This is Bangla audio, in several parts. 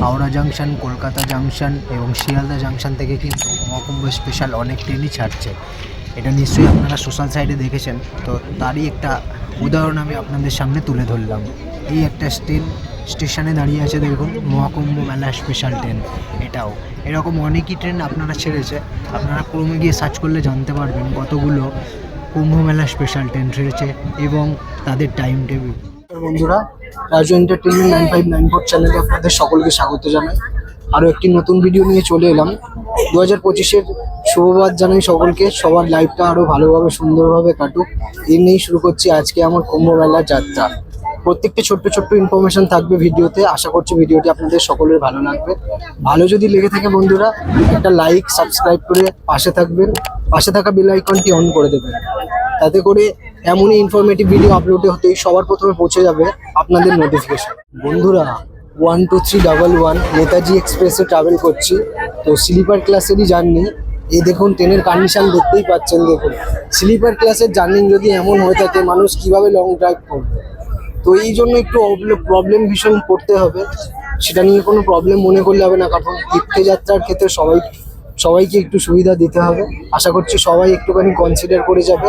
হাওড়া জাংশন কলকাতা জাংশন এবং শিয়ালদা জাংশন থেকে কিন্তু মহাকুম্ভ স্পেশাল অনেক ট্রেনই ছাড়ছে। এটা নিশ্চয়ই আপনারা সোশ্যাল সাইডে দেখেছেন। তো তারই একটা উদাহরণ আমি আপনাদের সামনে তুলে ধরলাম। এই একটা ট্রেন স্টেশনে দাঁড়িয়ে আছে দেখুন, মহাকুম্ভ মেলা স্পেশাল ট্রেন এটাও। এরকম অনেকই ট্রেন আপনারা ছেড়েছে। আপনারা ক্রমে গিয়ে সার্চ করলে জানতে পারবেন কতগুলো কুম্ভ মেলা স্পেশাল ট্রেন ছেড়েছে এবং তাদের টাইম টেবিল বন্ধুরা। Raju entertainment nine five nine four চ্যানেলে আপনাদের সকলকে স্বাগত জানাই। আরও একটি নতুন ভিডিও নিয়ে চলে এলাম। দু হাজার পঁচিশের শুভবাদ জানাই সকলকে। সবার লাইফটা আরও ভালোভাবে, সুন্দরভাবে কাটুক। এই নিয়েই শুরু করছি আজকে আমার কুম্ভ মেলার যাত্রা। প্রত্যেকটি ছোট্ট ছোট্ট ইনফরমেশন থাকবে ভিডিওতে আশা করছি ভিডিওটি আপনাদের সকলের ভালো লাগবে। ভালো যদি লেগে থাকে বন্ধুরা, একটা লাইক সাবস্ক্রাইব করে পাশে থাকবেন। পাশে থাকা বেল আইকনটি অন করে দেবেন। তাতে করে এমনই ইনফরমেটিভ ভিডিও আপলোড হতেই সবার প্রথমে পৌঁছে যাবে আপনাদের নোটিফিকেশন বন্ধুরা one two three double one Netaji এক্সপ্রেসে ট্রাভেল করছি। তো স্লিপার ক্লাসেরই জার্নি এই দেখুন ট্রেনের কন্ডিশন দেখতেই পাচ্ছেন, দেখুন। স্লিপার ক্লাসের জার্নি যদি এমন হয়ে থাকে, মানুষ কীভাবে লং ড্রাইভ করবে? তো এই জন্য একটু প্রবলেম ভীষণ পড়তে হবে। সেটা নিয়ে কোনো প্রবলেম মনে করলে হবে না, কারণ তীর্থযাত্রার ক্ষেত্রে সবাই সবাইকে একটু সুবিধা দিতে হবে। আশা করছি সবাই একটুখানি কনসিডার করে যাবে।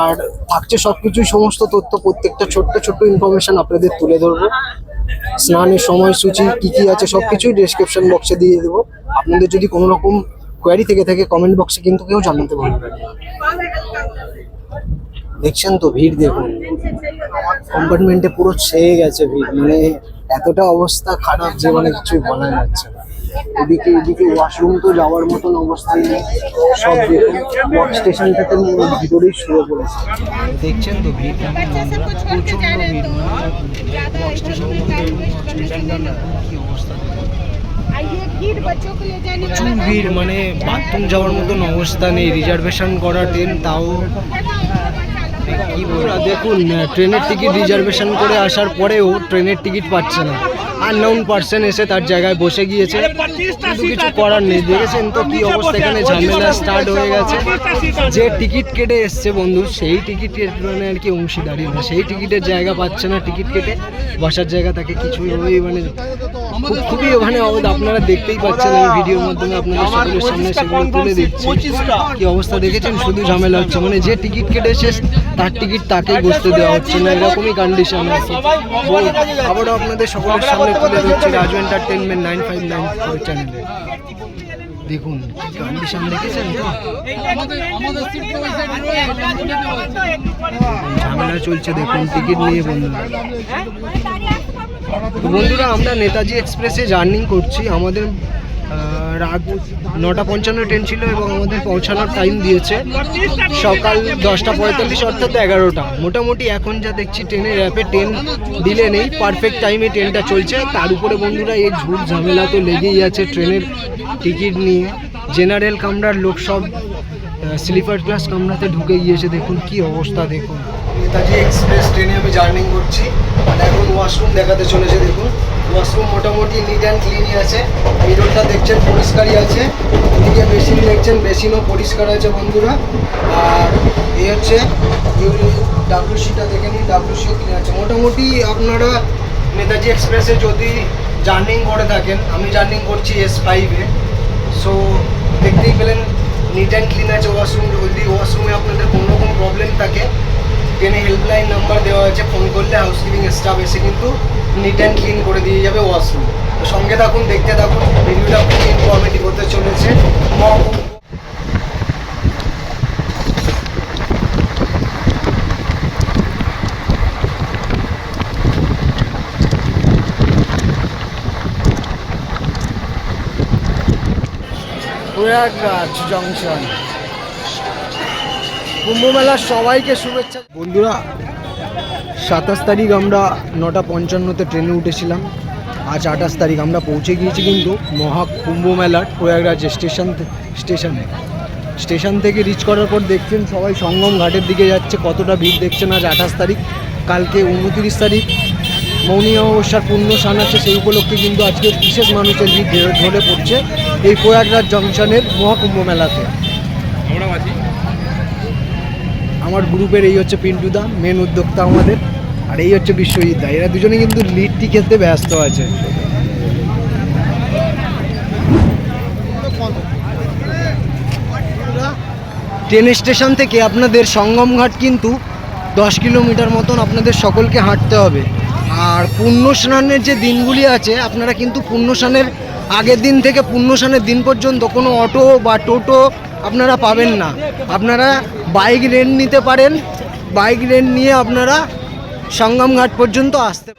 আর থাকছে সব কিছুই সমস্ত তথ্য, প্রত্যেকটা ছোট্ট ছোট্ট ইনফরমেশন আপনাদের তুলে ধরবো। স্নানের সময়সূচি, কী কী আছে সব কিছুই ডিসক্রিপশন বক্সে দিয়ে দেবো। আপনাদের যদি কোনো রকম কোয়ারি থেকে থাকে কমেন্ট বক্সে কিন্তু কেউ জানাতে না। দেখছেন তো ভিড় দেখুন। কম্পার্টমেন্টে পুরো ছেয়ে গেছে ভিড়। মানে এতটা অবস্থা খারাপ যে মানে কিছুই বলা যাচ্ছে না। এদিকে এদিকে ওয়াশরুম তো যাওয়ার মতন অবস্থায় নেই। সব দেখুন স্টেশন ভিতরেই শুরু করেছে দেখছেন তো প্রচুর ভিড়। মানে বাথরুম যাওয়ার মতন অবস্থা নেই। রিজার্ভেশন করা ট্রেন, তাও দেখুন, ট্রেনের টিকিট রিজার্ভেশন করে আসার পরেও ট্রেনের টিকিট পাচ্ছে না। আননাউন পার্সন এসে তার জায়গায় বসে গিয়েছে। কিন্তু কিছু করার নেই। দেখেছেন তো কি অবস্থা? এখানে ঝামেলা স্টার্ট হয়ে গেছে। যে টিকিট কেটে এসছে বন্ধু সেই টিকিটের মানে আর কি অংশীদারি না সেই টিকিটের জায়গা পাচ্ছে না টিকিট কেটে। বসার জায়গা তাকে কিছুই ওই মানে খুব খুবই ওখানে আপনারা দেখতেই পাচ্ছেন আমি ভিডিওর মাধ্যমে আপনাদের সকলের সামনে সেগুলো তুলে দিচ্ছি। কি অবস্থা দেখেছেন? শুধু ঝামেলা হচ্ছে। মানে যে টিকিট কেটে কেটেছে তার টিকিট তাকেই বসতে দেওয়া হচ্ছে না। এরকমই কন্ডিশন আছে। বল, আবারও আপনাদের সকলের সামনে তুলে দিচ্ছি Raju entertainment nine five nine four চ্যানেলে। দেখুন কন্ডিশন দেখেছেন তো? ঝামেলা চলছে দেখুন টিকিট নিয়ে বন্ধুরা। বন্ধুরা আমরা নেতাজি এক্সপ্রেসে জার্নি করছি। আমাদের রাত নটা পঞ্চান্ন ট্রেন ছিল এবং আমাদের পৌঁছানোর টাইম দিয়েছে। সকাল দশটা পঁয়তাল্লিশ অর্থাৎ এগারোটা। মোটামুটি এখন যা দেখছি ট্রেনের অ্যাপে ট্রেন দিলে নেই পারফেক্ট টাইমে ট্রেনটা চলছে। তার উপরে বন্ধুরা এই ঝুট ঝামেলা তো লেগেই আছে ট্রেনের টিকিট নিয়ে। জেনারেল কামরার লোক সব স্লিপার ক্লাস কামরাতে ঢুকে গিয়েছে। দেখুন কি অবস্থা, দেখুন। নেতাজি এক্সপ্রেস ট্রেনে আমি জার্নি করছি। আর এখন ওয়াশরুম দেখাতে চলেছে, দেখুন। ওয়াশরুম মোটামুটি নিট অ্যান্ড ক্লিনই আছে। মিররটা দেখছেন পরিষ্কারই আছে। এদিকে বেসিন দেখছেন বেসিনও পরিষ্কার আছে বন্ধুরা। আর এই হচ্ছে ডাব্লিউসিটা দেখে নিন ডাব্লিউসিও ক্লিন আছে। মোটামুটি আপনারা নেতাজি এক্সপ্রেসে যদি জার্নিং করে থাকেন, আমি জার্নিং করছি এস ফাইভে সো দেখতেই পেলেন নিট অ্যান্ড ক্লিন আছে ওয়াশরুম। যদি ওয়াশরুমে আপনাদের কোনো রকম প্রবলেম থাকে ট্রেনে হেল্পলাইন নাম্বার দেওয়া আছে। ফোন করলে হাউস হাউসকিপিং স্টাফ এসে কিন্তু নিট অ্যান্ড ক্লিন করে দিয়ে যাবে ওয়াশরুম তো সঙ্গে থাকুন, দেখতে থাকুন ভিডিওটা খুবই ইনফরমেটিভ হতে চলেছে। জংশন কুম্ভ মেলার সবাইকে শুভেচ্ছা। বন্ধুরা সাতাশ তারিখ আমরা নটা পঞ্চান্নতে ট্রেনে উঠেছিলাম। আজ আঠাশ তারিখ আমরা পৌঁছে গিয়েছি কিন্তু মহা কুম্ভ মেলার প্রয়াগরাজ স্টেশন স্টেশনে। স্টেশন থেকে রিচ করার পর দেখছেন সবাই সঙ্গম ঘাটের দিকে যাচ্ছে কতটা ভিড় দেখছেন আজ আঠাশ তারিখ। কালকে উনতিরিশ তারিখ। মৌনী অমাবস্যার পূর্ণ স্নান আছে সেই উপলক্ষে কিন্তু আজকে বিশেষ মানুষের ভিড় ধরে পড়ছে এই প্রয়াগরাজ জংশনের মহাকুম্ভ মেলাতে। আমার গ্রুপের এই হচ্ছে পিন্টুদা মেন উদ্যোক্তা আমাদের। আর এই হচ্ছে বিশ্বজিৎ এরা দুজনে কিন্তু লিডটি খেলতে ব্যস্ত আছে। ট্রেন স্টেশন থেকে আপনাদের সঙ্গমঘাট কিন্তু দশ কিলোমিটার মতন আপনাদের সকলকে হাঁটতে হবে। আর পুণ্য স্নানের যে দিনগুলি আছে, আপনারা কিন্তু স্নানের আগের দিন থেকে স্নানের দিন পর্যন্ত কোনো অটো বা টোটো আপনারা পাবেন না। আপনারা বাইক রেন্ট নিতে পারেন। বাইক রেন্ট নিয়ে আপনারা সঙ্গমঘাট পর্যন্ত আসতে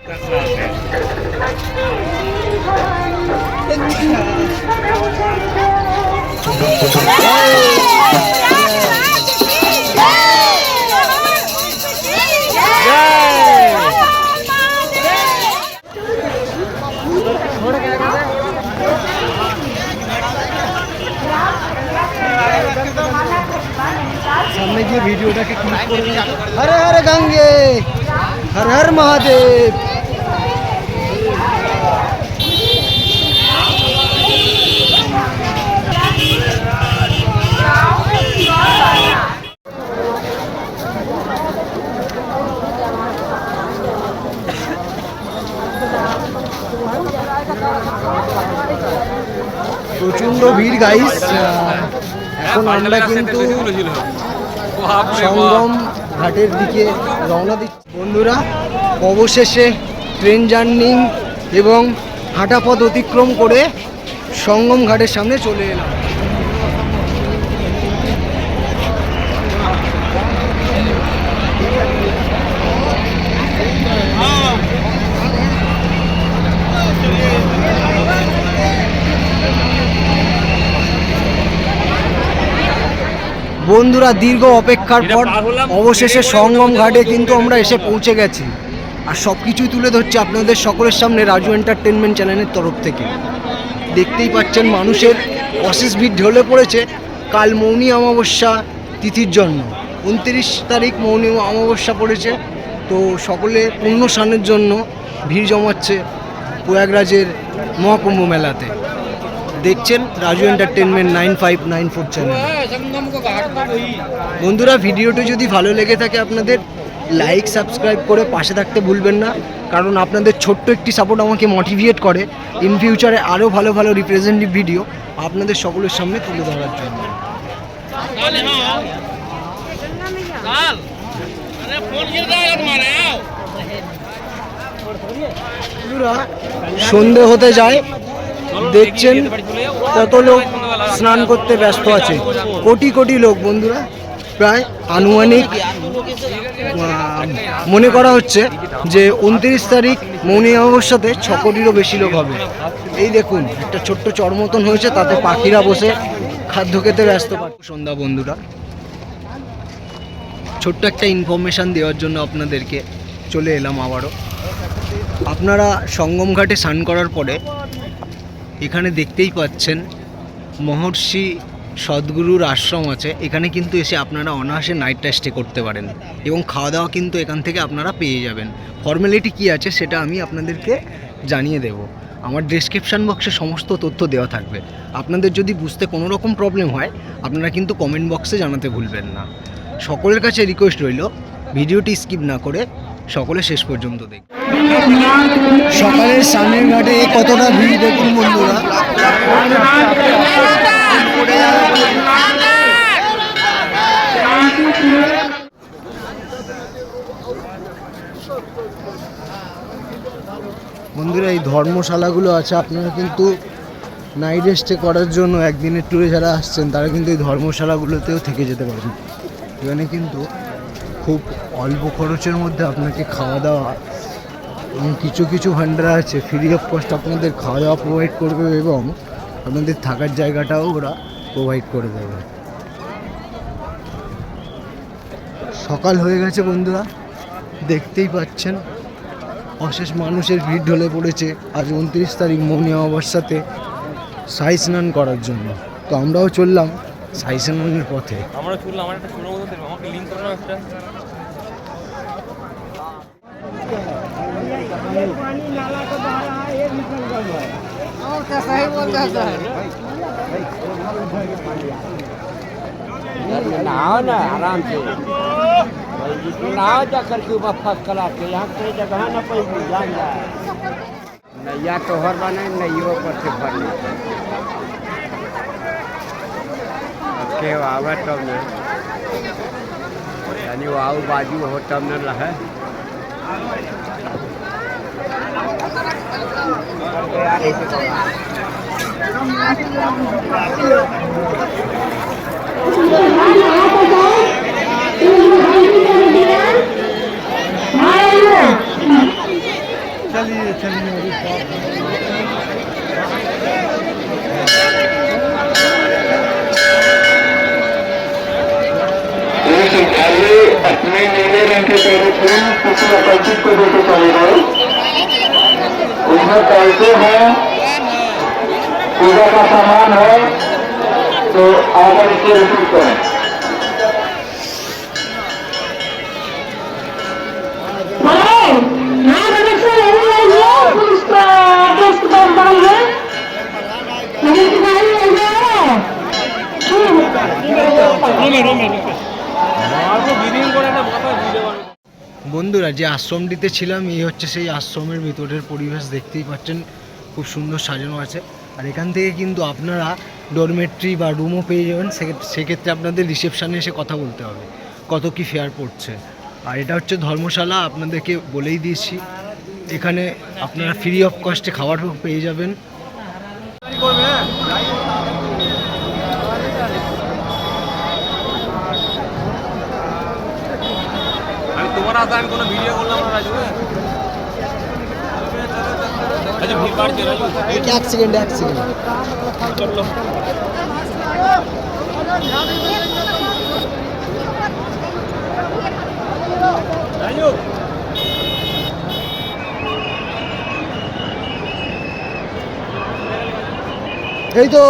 মহাদেব। প্রচণ্ড ভিড় গাইস এখন আমরা কিন্তু সঙ্গম ঘাটের দিকে রওনা দিচ্ছি। বন্ধুরা অবশেষে ট্রেন জার্নি এবং হাঁটা পথ অতিক্রম করে সঙ্গম ঘাটের সামনে চলে এলাম। বন্ধুরা দীর্ঘ অপেক্ষার পর অবশেষে সঙ্গম ঘাটে কিন্তু আমরা এসে পৌঁছে গেছি। আর সব কিছুই তুলে ধরছি আপনাদের সকলের সামনে রাজু এন্টারটেনমেন্ট চ্যানেলের তরফ থেকে। দেখতেই পাচ্ছেন মানুষের অশেষ ভিড় ঢলে পড়েছে। কাল মৌনী অমাবস্যা তিথির জন্য। উনত্রিশ তারিখ মৌনী অমাবস্যা পড়েছে। তো সকলে পূর্ণ স্নানের জন্য ভিড় জমাচ্ছে প্রয়াগরাজের মহাকুম্ভ মেলাতে। দেখছেন Raju entertainment nine five nine four channel. বন্ধুরা, ভিডিওটি যদি ভালো লেগে থাকে আপনাদের লাইক সাবস্ক্রাইব করে পাশে থাকতে ভুলবেন না, কারণ আপনাদের ছোট্ট একটি সাপোর্ট আমাকে মোটিভেট করে ইন ফিউচারে আরও ভালো ভালো রিপ্রেজেন্টেটিভ ভিডিও আপনাদের সকলের সামনে তুলে ধরার জন্য। সন্ধে হতে যায়। দেখছেন কত লোক স্নান করতে ব্যস্ত আছে। কোটি কোটি লোক বন্ধুরা প্রায় আনুমানিক মনে করা হচ্ছে যে উনত্রিশ তারিখ মৌনী অমাবস্যাতে ছ কোটিরও বেশি লোক হবে। এই দেখুন একটা ছোট্ট চর মতন হয়েছে তাতে পাখিরা বসে খাদ্য খেতে ব্যস্ত সন্ধ্যা বন্ধুরা। ছোট্ট একটা ইনফরমেশান দেওয়ার জন্য আপনাদেরকে চলে এলাম আবারও। আপনারা সঙ্গম ঘাটে স্নান করার পরে এখানে দেখতেই পাচ্ছেন মহর্ষি সদ্গুরুর আশ্রম আছে। এখানে কিন্তু এসে আপনারা অনায়াসে নাইটটা স্টে করতে পারেন এবং খাওয়া দাওয়া কিন্তু এখান থেকে আপনারা পেয়ে যাবেন। ফর্মালিটি কী আছে সেটা আমি আপনাদেরকে জানিয়ে দেব। আমার ডেসক্রিপশান বক্সে সমস্ত তথ্য দেওয়া থাকবে। আপনাদের যদি বুঝতে কোনো রকম প্রবলেম হয়, আপনারা কিন্তু কমেন্ট বক্সে জানাতে ভুলবেন না। সকলের কাছে রিকোয়েস্ট রইল, ভিডিওটি স্কিপ না করে সকলে শেষ পর্যন্ত দেখুন সকালের সামনের ঘাটে কতটা ভিড় দেখুন বন্ধুরা? বন্ধুরা, এই ধর্মশালাগুলো আছে, আপনারা কিন্তু নাইট স্টে করার জন্য একদিনের ট্যুরে যারা আসছেন, তারা কিন্তু এই ধর্মশালাগুলোতেও থেকে যেতে পারেন এখানে কিন্তু খুব অল্প খরচের মধ্যে আপনাকে খাওয়া দাওয়া এবং কিছু কিছু ভান্ডার আছে ফ্রি অফ কস্ট আপনাদের খাওয়া দাওয়া প্রোভাইড করবে এবং আপনাদের থাকার জায়গাটাও ওরা প্রোভাইড করে দেবে। সকাল হয়ে গেছে বন্ধুরা, দেখতেই পাচ্ছেন, অশেষ মানুষের ভিড় ঢলে পড়েছে। আজ উনত্রিশ তারিখ মৌনী অমাবস্যাতে সাই স্নান করার জন্য। তো আমরাও চললাম। সাই স্নানের পথে আমরা শুনলাম আমার একটা শুনো বলতে দেবে আমাকে লিঙ্ক করো না একটা नहाओ ना आराम से नहाओ जा करके ऊपर फर्स्ट क्लास के यहाँ कई जगह ना पैसे जान जाए नैया तोहर बने नैयो पर से भरने के आवे तब न। यानी वो आऊ बाजू हो तब न रहे। ये सिखाइए अपने नीले रंग के टेलीफोन किसी अपरिचित को देकर चले गए उसमें पैसे हैं। पूजा का सामान है तो आकर इसे रिसीव करें। যে আশ্রমটিতে ছিলাম, এই হচ্ছে সেই আশ্রমের ভিতরের পরিবেশ, দেখতেই পাচ্ছেন, খুব সুন্দর সাজানো আছে। আর এখান থেকে কিন্তু আপনারা ডরমেট্রি বা রুমও পেয়ে যাবেন সেক্ষেত্রে- আপনাদের রিসেপশানে এসে কথা বলতে হবে, কত কি ফেয়ার পড়ছে। আর এটা হচ্ছে ধর্মশালা, আপনাদেরকে বলেই দিয়েছি। এখানে আপনারা ফ্রি অফ কস্টে খাবারও পেয়ে যাবেন। তোমার হাতে আমি কোনো ভিডিও করলাম না রাজু। আচ্ছা ভিড় বাড়ছে রাজু। এক সেকেন্ড এক সেকেন্ড রাজু। এই তো।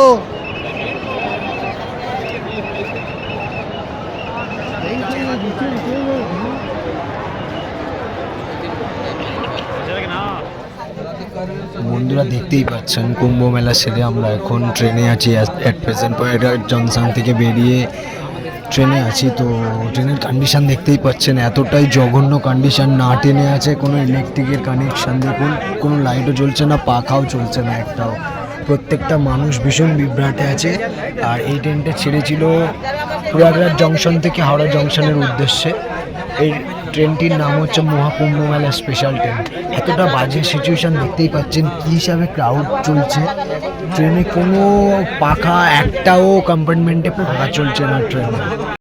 দেখতেই পাচ্ছেন, কুম্ভ মেলা সেরে আমরা এখন ট্রেনে আছি। অ্যাট প্রেজেন্ট পয়েন্ট জনসন থেকে বেরিয়ে ট্রেনে আছি। তো ট্রেনের কন্ডিশন দেখতেই পাচ্ছেন, এতটাই জঘন্য কন্ডিশন না ট্রেনে আছে কোনো ইলেকট্রিকের কানেকশান দেখুন, কোনো লাইটও জ্বলছে না, পাখাও চলছে না একটাও। প্রত্যেকটা মানুষ ভীষণ বিভ্রাটে আছে। আর এই ট্রেনটা ছেড়েছিল প্রয়াগরাজ জংশন থেকে হাওড়া জংশনের উদ্দেশ্যে। এই ট্রেনটির নাম হচ্ছে মহাকুম্ভ মেলা স্পেশাল ট্রেন এতটা বাজে সিচুয়েশন দেখতেই পাচ্ছেন কী হিসাবে ক্রাউড চলছে। ট্রেনে কোনো পাখা, একটাও কম্পার্টমেন্টে পাখা চলছে না ট্রেনে।